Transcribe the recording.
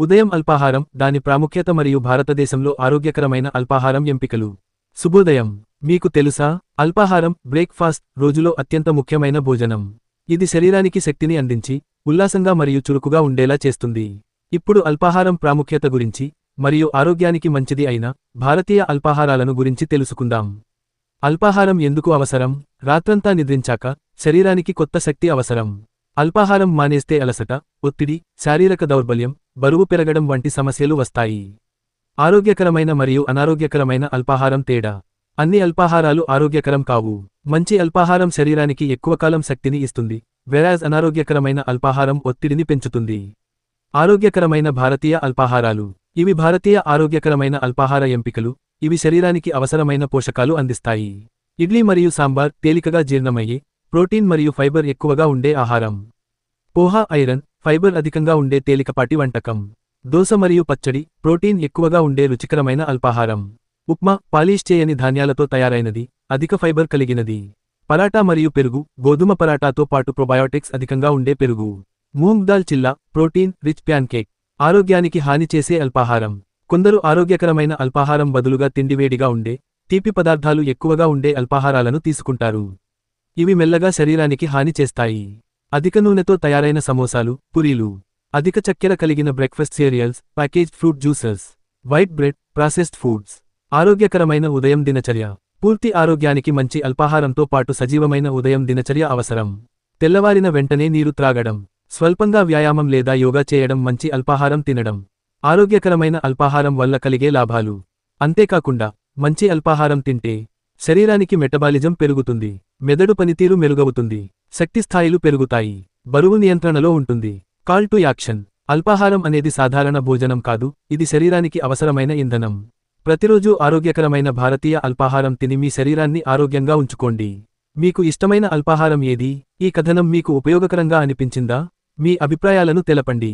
ఉదయం అల్పాహారం దాని ప్రాముఖ్యత మరియు భారతదేశంలో ఆరోగ్యకరమైన అల్పాహారం ఎంపికలు. శుభోదయం. మీకు తెలుసా? అల్పాహారం బ్రేక్ఫాస్ట్ రోజులో అత్యంత ముఖ్యమైన భోజనం. ఇది శరీరానికి శక్తిని అందించి ఉల్లాసంగా మరియు చురుకుగా ఉండేలా చేస్తుంది. ఇప్పుడు అల్పాహారం ప్రాముఖ్యత గురించి మరియు ఆరోగ్యానికి మంచిది అయిన భారతీయ అల్పాహారాలను గురించి తెలుసుకుందాం. అల్పాహారం ఎందుకు అవసరం? రాత్రంతా నిద్రించాక శరీరానికి కొత్త శక్తి అవసరం. అల్పాహారం మానేస్తే అలసట ఒత్తిడి శారీరక దౌర్బల్యం బరువు పెరగడం వంటి సమస్యలు వస్తాయి. ఆరోగ్యకరమైన మరియు అనారోగ్యకరమైన అల్పాహారం తేడా. అన్ని అల్పాహారాలు ఆరోగ్యకరం కావు. మంచి అల్పాహారం శరీరానికి ఎక్కువ కాలం శక్తిని ఇస్తుంది. వెరాజ్ అనారోగ్యకరమైన అల్పాహారం ఒత్తిడిని పెంచుతుంది. ఆరోగ్యకరమైన భారతీయ అల్పాహారాలు. ఇవి భారతీయ ఆరోగ్యకరమైన అల్పాహార ఎంపికలు. ఇవి శరీరానికి అవసరమైన పోషకాలు అందిస్తాయి. ఇడ్లీ మరియు సాంబార్ తేలికగా జీర్ణమయ్యే. ప్రోటీన్ మరియు ఫైబర్ ఎక్కువగా ఉండే ఆహారం. పోహా ఐరన్ ఫైబర్ అధికంగా ఉండే తేలికపాటి వంటకం. దోస మరియు పచ్చడి ప్రోటీన్ ఎక్కువగా ఉండే రుచికరమైన అల్పాహారం. ఉప్మా పాలిష్ చేయని ధాన్యాలతో తయారైనది అధిక ఫైబర్ కలిగినది. పరాటా మరియు పెరుగు గోధుమ పరాటాతో పాటు ప్రొబయోటిక్స్ అధికంగా ఉండే పెరుగు. Moong dal chilla protein rich pancake. ఆరోగ్యానికి హాని చేసే అల్పాహారం. కొందరు ఆరోగ్యకరమైన అల్పాహారం బదులుగా తిండివేడిగా ఉండే తీపి పదార్థాలు ఎక్కువగా ఉండే అల్పాహారాలను తీసుకుంటారు. ఇవి మెల్లగా శరీరానికి హాని చేస్తాయి. అధిక నూనెతో తయారైన సమోసాలు పురీలు అధిక చక్కెర కలిగిన breakfast cereals packaged fruit juices white bread processed foods. ఆరోగ్యకరమైన ఉదయం దినచర్య. పూర్తి ఆరోగ్యానికి మంచి అల్పాహారంతో పాటు సజీవమైన ఉదయం దినచర్య అవసరం. తెల్లవారిన వెంటనే నీరు త్రాగడం. స్వల్పంగా వ్యాయామం లేదా యోగా చేయడం మంచి అల్పాహారం తినడం. ఆరోగ్యకరమైన అల్పాహారం వల్ల కలిగే లాభాలు. అంతేకాకుండా మంచి అల్పాహారం తింటే శరీరానికి మెటబాలిజం పెరుగుతుంది. మెదడు పనితీరు మెరుగవుతుంది. శక్తిస్థాయిలు పెరుగుతాయి. బరువు నియంత్రణలో ఉంటుంది. Call to action. అల్పాహారం అనేది సాధారణ భోజనం కాదు. ఇది శరీరానికి అవసరమైన ఇంధనం. ప్రతిరోజూ ఆరోగ్యకరమైన భారతీయ అల్పాహారం తిని మీ శరీరాన్ని ఆరోగ్యంగా ఉంచుకోండి. మీకు ఇష్టమైన అల్పాహారం ఏది? ఈ కథనం మీకు ఉపయోగకరంగా అనిపించిందా? మీ అభిప్రాయాలను తెలపండి.